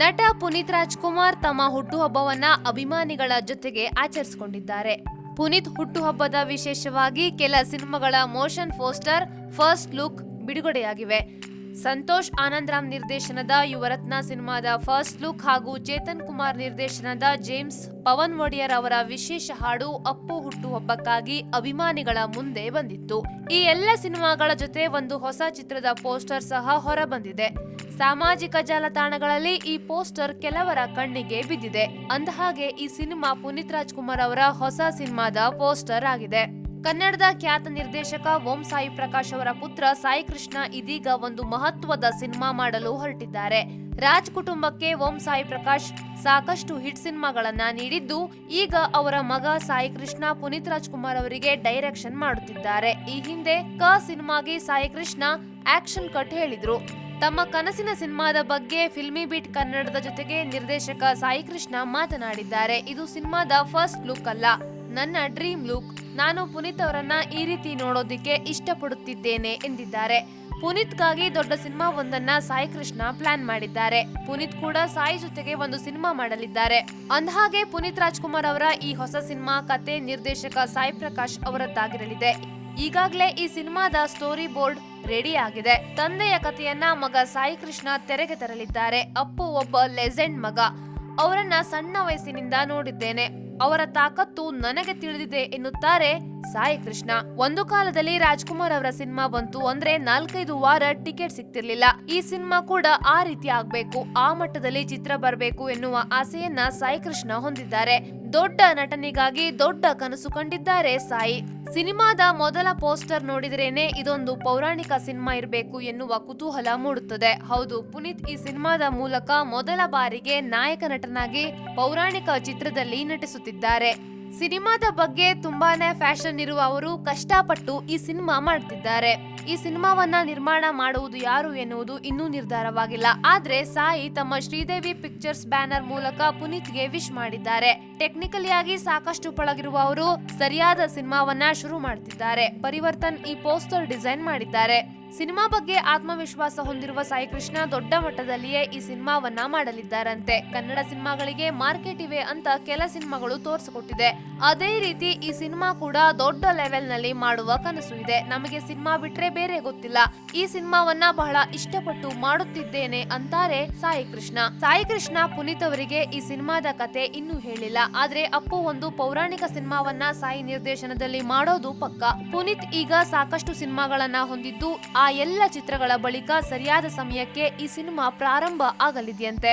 ನಟ ಪುನೀತ್ ರಾಜ್ಕುಮಾರ್ ತಮ್ಮ ಹುಟ್ಟುಹಬ್ಬವನ್ನ ಅಭಿಮಾನಿಗಳ ಜೊತೆಗೆ ಆಚರಿಸಿಕೊಂಡಿದ್ದಾರೆ. ಪುನೀತ್ ಹುಟ್ಟುಹಬ್ಬದ ವಿಶೇಷವಾಗಿ ಕೆಲ ಸಿನಿಮಾಗಳ ಮೋಷನ್ ಪೋಸ್ಟರ್, ಫಸ್ಟ್ ಲುಕ್ ಬಿಡುಗಡೆಯಾಗಿವೆ. ಸಂತೋಷ್ ಆನಂದ್ರಾಮ್ ನಿರ್ದೇಶನದ ಯುವರತ್ನ ಸಿನಿಮಾದ ಫಸ್ಟ್ ಲುಕ್ ಹಾಗೂ ಚೇತನ್ ಕುಮಾರ್ ನಿರ್ದೇಶನದ ಜೇಮ್ಸ್ ಪವನ್ ಒಡೆಯರ್ ಅವರ ವಿಶೇಷ ಹಾಡು ಅಪ್ಪು ಹುಟ್ಟುಹಬ್ಬಕ್ಕಾಗಿ ಅಭಿಮಾನಿಗಳ ಮುಂದೆ ಬಂದಿತ್ತು. ಈ ಎಲ್ಲ ಸಿನಿಮಾಗಳ ಜೊತೆ ಒಂದು ಹೊಸ ಚಿತ್ರದ ಪೋಸ್ಟರ್ ಸಹ ಹೊರಬಂದಿದೆ. ಸಾಮಾಜಿಕ ಜಾಲತಾಣಗಳಲ್ಲಿ ಈ ಪೋಸ್ಟರ್ ಕೆಲವರ ಕಣ್ಣಿಗೆ ಬಿದ್ದಿದೆ. ಅಂದಹಾಗೆ, ಈ ಸಿನಿಮಾ ಪುನೀತ್ ರಾಜ್ಕುಮಾರ್ ಅವರ ಹೊಸ ಸಿನಿಮಾದ ಪೋಸ್ಟರ್ ಆಗಿದೆ. ಕನ್ನಡದ ಖ್ಯಾತ ನಿರ್ದೇಶಕ ಓಂ ಸಾಯಿ ಪ್ರಕಾಶ್ ಅವರ ಪುತ್ರ ಸಾಯಿ ಕೃಷ್ಣ ಇದೀಗ ಒಂದು ಮಹತ್ವದ ಸಿನಿಮಾ ಮಾಡಲು ಹೊರಟಿದ್ದಾರೆ. ರಾಜ್ ಕುಟುಂಬಕ್ಕೆ ಓಂ ಸಾಯಿ ಪ್ರಕಾಶ್ ಸಾಕಷ್ಟು ಹಿಟ್ ಸಿನಿಮಾಗಳನ್ನ ನೀಡಿದ್ದು, ಈಗ ಅವರ ಮಗ ಸಾಯಿ ಕೃಷ್ಣ ಪುನೀತ್ ರಾಜ್ಕುಮಾರ್ ಅವರಿಗೆ ಡೈರೆಕ್ಷನ್ ಮಾಡುತ್ತಿದ್ದಾರೆ. ಈ ಹಿಂದೆ ಕ ಸಿನಿಮಾಗೆ ಸಾಯಿ ಕೃಷ್ಣ ಆಕ್ಷನ್ ಕಟ್ ಹೇಳಿದ್ರು. ತಮ್ಮ ಕನಸಿನ ಸಿನಿಮಾದ ಬಗ್ಗೆ ಫಿಲ್ಮಿ ಬೀಟ್ ಕನ್ನಡದ ಜೊತೆಗೆ ನಿರ್ದೇಶಕ ಸಾಯಿ ಕೃಷ್ಣ ಮಾತನಾಡಿದ್ದಾರೆ. ಇದು ಸಿನಿಮಾದ ಫಸ್ಟ್ ಲುಕ್ ಅಲ್ಲ. ನನ್ನ ಡ್ರೀಮ್ ಲುಕ್. ನಾನು ಪುನೀತ್ ಅವರನ್ನ ಈ ರೀತಿ ನೋಡೋದಿಕ್ಕೆ ಇಷ್ಟಪಡುತ್ತಿದ್ದೇನೆ ಎಂದಿದ್ದಾರೆ. ಪುನೀತ್ಗಾಗಿ ದೊಡ್ಡ ಸಿನಿಮಾ ಒಂದನ್ನ ಸಾಯಿ ಕೃಷ್ಣ ಪ್ಲಾನ್ ಮಾಡಿದ್ದಾರೆ. ಪುನೀತ್ ಕೂಡ ಸಾಯಿ ಜೊತೆಗೆ ಒಂದು ಸಿನಿಮಾ ಮಾಡಲಿದ್ದಾರೆ. ಅಂದಹಾಗೆ ಪುನೀತ್ ರಾಜ್ಕುಮಾರ್ ಅವರ ಈ ಹೊಸ ಸಿನಿಮಾ ಕತೆ ನಿರ್ದೇಶಕ ಸಾಯಿ ಪ್ರಕಾಶ್ ಅವರದ್ದಾಗಿರಲಿದೆ. ಈಗಾಗಲೇ ಈ ಸಿನಿಮಾದ ಸ್ಟೋರಿ ಬೋರ್ಡ್ ರೆಡಿ ಆಗಿದೆ. ತಂದೆಯ ಕಥೆಯನ್ನ ಮಗ ಸಾಯಿ ಕೃಷ್ಣ ತೆರೆಗೆ ತರಲಿದ್ದಾರೆ. ಅಪ್ಪು ಒಬ್ಬ ಲೆಜೆಂಡ್ ಮಗ. ಅವರನ್ನ ಸಣ್ಣ ವಯಸ್ಸಿನಿಂದ ನೋಡಿದ್ದೇನೆ. ಅವರ ತಾಕತ್ತು ನನಗೆ ತಿಳಿದಿದೆ ಎನ್ನುತ್ತಾರೆ ಸಾಯಿ ಕೃಷ್ಣ. ಒಂದು ಕಾಲದಲ್ಲಿ ರಾಜ್ಕುಮಾರ್ ಅವರ ಸಿನಿಮಾ ಬಂತು ಅಂದ್ರೆ ನಾಲ್ಕೈದು ವಾರ ಟಿಕೆಟ್ ಸಿಗ್ತಿರ್ಲಿಲ್ಲ ಈ ಸಿನಿಮಾ ಕೂಡ ಆ ರೀತಿ ಆಗ್ಬೇಕು, ಆ ಮಟ್ಟದಲ್ಲಿ ಚಿತ್ರ ಬರಬೇಕು ಎನ್ನುವ ಆಸೆಯನ್ನ ಸಾಯಿ ಕೃಷ್ಣ ಹೊಂದಿದ್ದಾರೆ. ದೊಡ್ಡ ನಟನಿಗಾಗಿ ದೊಡ್ಡ ಕನಸು ಕಂಡಿದ್ದಾರೆ ಸಾಯಿ. ಸಿನಿಮಾದ ಮೊದಲ ಪೋಸ್ಟರ್ ನೋಡಿದ್ರೇನೆ ಇದೊಂದು ಪೌರಾಣಿಕ ಸಿನಿಮಾ ಇರಬೇಕು ಎನ್ನುವ ಕುತೂಹಲ ಮೂಡುತ್ತದೆ. ಹೌದು, ಪುನೀತ್ ಈ ಸಿನಿಮಾದ ಮೂಲಕ ಮೊದಲ ಬಾರಿಗೆ ನಾಯಕ ನಟನಾಗಿ ಪೌರಾಣಿಕ ಚಿತ್ರದಲ್ಲಿ ನಟಿಸುತ್ತಿದ್ದಾರೆ. ಸಿನಿಮಾದ ಬಗ್ಗೆ ತುಂಬಾನೇ ಫ್ಯಾಷನ್ ಇರುವ ಅವರು ಕಷ್ಟಪಟ್ಟು ಈ ಸಿನಿಮಾ ಮಾಡ್ತಿದ್ದಾರೆ. ಈ ಸಿನಿಮಾವನ್ನ ನಿರ್ಮಾಣ ಮಾಡುವುದು ಯಾರು ಎನ್ನುವುದು ಇನ್ನೂ ನಿರ್ಧಾರವಾಗಿಲ್ಲ. ಆದ್ರೆ ಸಾಯಿ ತಮ್ಮ ಶ್ರೀದೇವಿ ಪಿಕ್ಚರ್ಸ್ ಬ್ಯಾನರ್ ಮೂಲಕ ಪುನೀತ್ಗೆ ವಿಶ್ ಮಾಡಿದ್ದಾರೆ. ಟೆಕ್ನಿಕಲಿ ಆಗಿ ಸಾಕಷ್ಟು ಪಳಗಿರುವ ಅವರು ಸರಿಯಾದ ಸಿನಿಮಾವನ್ನ ಶುರು ಮಾಡ್ತಿದ್ದಾರೆ. ಪರಿವರ್ತನ್ ಈ ಪೋಸ್ಟರ್ ಡಿಸೈನ್ ಮಾಡಿದ್ದಾರೆ. ಸಿನಿಮಾ ಬಗ್ಗೆ ಆತ್ಮವಿಶ್ವಾಸ ಹೊಂದಿರುವ ಸಾಯಿ ಕೃಷ್ಣ ದೊಡ್ಡ ಮಟ್ಟದಲ್ಲಿಯೇ ಈ ಸಿನಿಮಾವನ್ನ ಮಾಡಲಿದ್ದಾರಂತೆ. ಕನ್ನಡ ಸಿನಿಮಾಗಳಿಗೆ ಮಾರ್ಕೆಟ್ ಇವೆ ಅಂತ ಕೆಲ ಸಿನಿಮಾಗಳು ತೋರಿಸಿಕೊಟ್ಟಿದೆ. ಅದೇ ರೀತಿ ಈ ಸಿನಿಮಾ ಕೂಡ ದೊಡ್ಡ ಲೆವೆಲ್ನಲ್ಲಿ ಮಾಡುವ ಕನಸು ಇದೆ. ನಮಗೆ ಸಿನಿಮಾ ಬಿಟ್ರೆ ಬೇರೆ ಗೊತ್ತಿಲ್ಲ. ಈ ಸಿನಿಮಾವನ್ನ ಬಹಳ ಇಷ್ಟಪಟ್ಟು ಮಾಡುತ್ತಿದ್ದೇನೆ ಅಂತಾರೆ ಸಾಯಿ ಕೃಷ್ಣ ಸಾಯಿ ಕೃಷ್ಣ ಪುನೀತ್ ಅವರಿಗೆ ಈ ಸಿನಿಮಾದ ಕತೆ ಇನ್ನೂ ಹೇಳಿಲ್ಲ. ಆದ್ರೆ ಅಪ್ಪು ಒಂದು ಪೌರಾಣಿಕ ಸಿನಿಮಾವನ್ನ ಸಾಯಿ ನಿರ್ದೇಶನದಲ್ಲಿ ಮಾಡೋದು ಪಕ್ಕ. ಪುನೀತ್ ಈಗ ಸಾಕಷ್ಟು ಸಿನಿಮಾಗಳನ್ನ ಹೊಂದಿದ್ದು ಆ ಎಲ್ಲ ಚಿತ್ರಗಳ ಬಳಿಕ ಸರಿಯಾದ ಸಮಯಕ್ಕೆ ಈ ಸಿನಿಮಾ ಪ್ರಾರಂಭ ಆಗಲಿದೆಯಂತೆ.